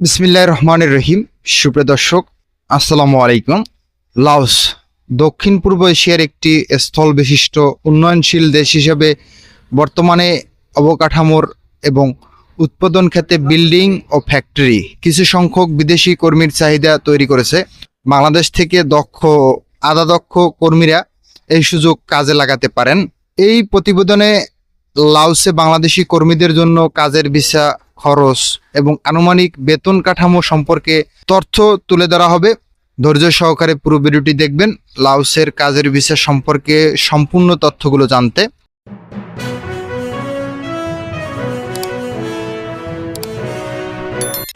বিসমিল্লাহ রহমানের রহিম। সুপ্রিয় দর্শক, আসসালামু আলাইকুম। লাওস, দক্ষিণ পূর্ব এশিয়ার একটি স্থল বিশিষ্ট উন্নয়নশীল দেশ হিসেবে বর্তমানে অবকাঠামোর এবং উৎপাদন ক্ষেত্রে বিল্ডিং ও ফ্যাক্টরি কিছু সংখ্যক বিদেশি কর্মীর চাহিদা তৈরি করেছে। বাংলাদেশ থেকে দক্ষ আধা দক্ষ কর্মীরা এই সুযোগ কাজে লাগাতে পারেন। এই প্রতিবেদনে লাওসে বাংলাদেশি কর্মীদের জন্য কাজের ভিসা খরচ এবং আনুমানিক বেতন কাঠামো সম্পর্কে তথ্য তুলে ধরা হবে। ধৈর্য সহকারে পুরো ভিডিওটি দেখবেন লাওসের কাজের বিষয় সম্পর্কে সম্পূর্ণ তথ্যগুলো জানতে।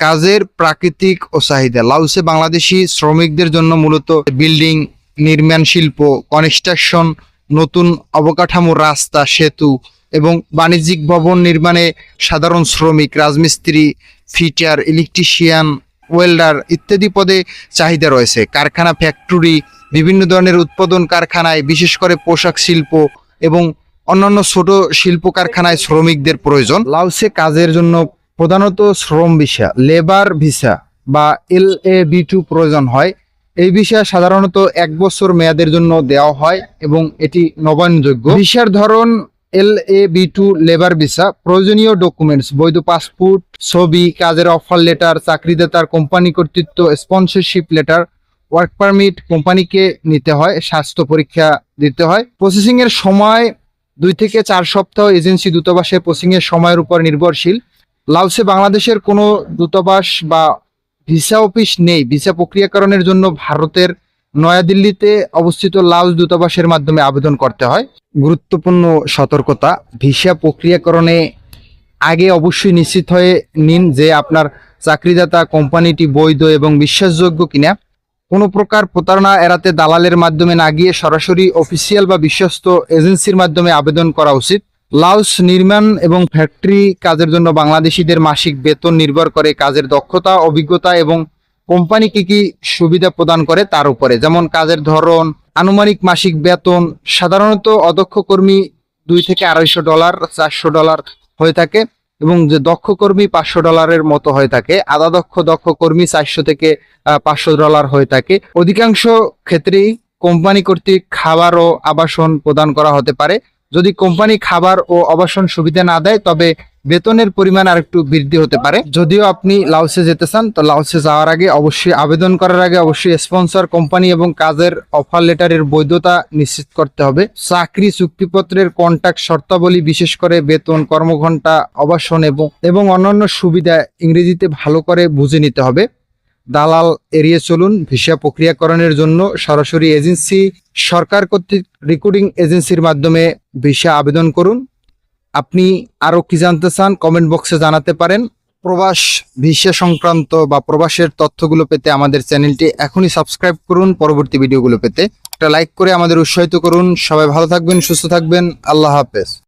কাজের প্রাকৃতিক ও চাহিদা লাউসে বাংলাদেশি শ্রমিকদের জন্য মূলত বিল্ডিং, নির্মাণ শিল্প, কনস্ট্রাকশন, নতুন অবকাঠামো, রাস্তা, সেতু এবং বাণিজ্যিক ভবন নির্মাণে সাধারণ শ্রমিক, রাজমিস্ত্রি, ফিটার, ইলেকট্রিশিয়ান, ওয়েল্ডার ইত্যাদি পদে চাহিদা রয়েছে। কারখানা, ফ্যাক্টরি, বিভিন্ন ধরনের উৎপাদন কারখানায়, বিশেষ করে পোশাক শিল্প এবং অন্যান্য ছোট শিল্প কারখানায় শ্রমিকদের প্রয়োজন। লাউসে কাজের জন্য প্রধানত শ্রম ভিসা, লেবার ভিসা বা এল এ বি টু প্রয়োজন হয়। এই ভিসা সাধারণত এক বছর মেয়াদের জন্য দেওয়া হয় এবং এটি নবায়নযোগ্য। ভিসার ধরন L A B two labour visa, প্রয়োজনীয় ডকুমেন্টস বৈধ পাসপোর্ট ছবি, কাজের অফার লেটার চাকরিদাতার কোম্পানি কর্তৃত্ব স্পন্সরশিপ লেটার ওয়ার্ক পারমিট কোম্পানিকে নিতে হয়, স্বাস্থ্য পরীক্ষা দিতে হয়। প্রসেসিং এর সময় দুই থেকে চার সপ্তাহ এজেন্সি দূতাবাসে প্রসেসিং এর সময়ের উপর নির্ভরশীল। লাউসে বাংলাদেশের কোনো দূতাবাস বা ভিসা অফিস নেই। ভিসা প্রক্রিয়াকরণের জন্য ভারতের নয়াদিল্লিতে অবস্থিত লাওস দূতাবাসের মাধ্যমে আবেদন করতে হয়। গুরুত্বপূর্ণ সতর্কতা, ভিসা প্রক্রিয়াকরণে আগে অবশ্যই নিশ্চিত হয়ে নিন যে আপনার চাকরিদাতা কোম্পানিটি বৈধ এবং বিশ্বাসযোগ্য কিনা। কোনো প্রকার প্রতারণা এড়াতে দালালের মাধ্যমে না গিয়ে সরাসরি অফিসিয়াল বা বিশ্বস্ত এজেন্সির মাধ্যমে আবেদন করা উচিত। লাউস নির্মাণ এবং ফ্যাক্টরি কাজের জন্য বাংলাদেশিদের মাসিক বেতন নির্ভর করে কাজের দক্ষতা, অভিজ্ঞতা এবং কোম্পানি কি কি সুবিধা প্রদান করে তার উপরে? যেমন কাজের ধরন, আনুমানিক মাসিক বেতন, সাধারণত অদক্ষ কর্মী দুই থেকে আড়াইশো ডলার, চারশো ডলার হয়ে থাকে এবং যে দক্ষ কর্মী পাঁচশো ডলারের মতো হয়ে থাকে। আধা দক্ষ দক্ষ কর্মী চারশো থেকে পাঁচশো ডলার হয়ে থাকে। অধিকাংশ ক্ষেত্রেই কোম্পানি কর্তৃক খাবার ও আবাসন প্রদান করা হতে পারে। যদি কোম্পানি খাবার ও আবাসন সুবিধা না দেয়, তবে বেতনের পরিমাণ আর একটু বৃদ্ধি হতে পারে। যদিও আপনি লাউসে যেতে চান, তো লাউসে যাওয়ার আগে অবশ্যই আবেদন করার আগে অবশ্যই স্পন্সর কোম্পানি এবং কাজের অফার লেটারের বৈধতা নিশ্চিত করতে হবে। চাকরি চুক্তিপত্রের কন্ট্যাক্ট শর্তাবলী বিশেষ করে বেতন, কর্মঘণ্টা আবাসন এবং এবং অন্যান্য সুবিধা ইংরেজিতে ভালো করে বুঝে নিতে হবে। দালাল এড়িয়ে চলুন, ভিসা প্রক্রিয়াকরণের জন্য সরাসরি এজেন্সি সরকার কর্তৃক রিক্রুটিং এজেন্সির মাধ্যমে ভিসা আবেদন করুন। আপনি আরও কি জানতে চান কমেন্ট বক্সে জানাতে পারেন। প্রবাস ভিসা সংক্রান্ত বা প্রবাসের তথ্যগুলো পেতে আমাদের চ্যানেলটি এখনই সাবস্ক্রাইব করুন, পরবর্তী ভিডিওগুলো পেতে। একটা লাইক করে আমাদের উৎসাহিত করুন। সবাই ভালো থাকবেন, সুস্থ থাকবেন। আল্লাহ হাফেজ।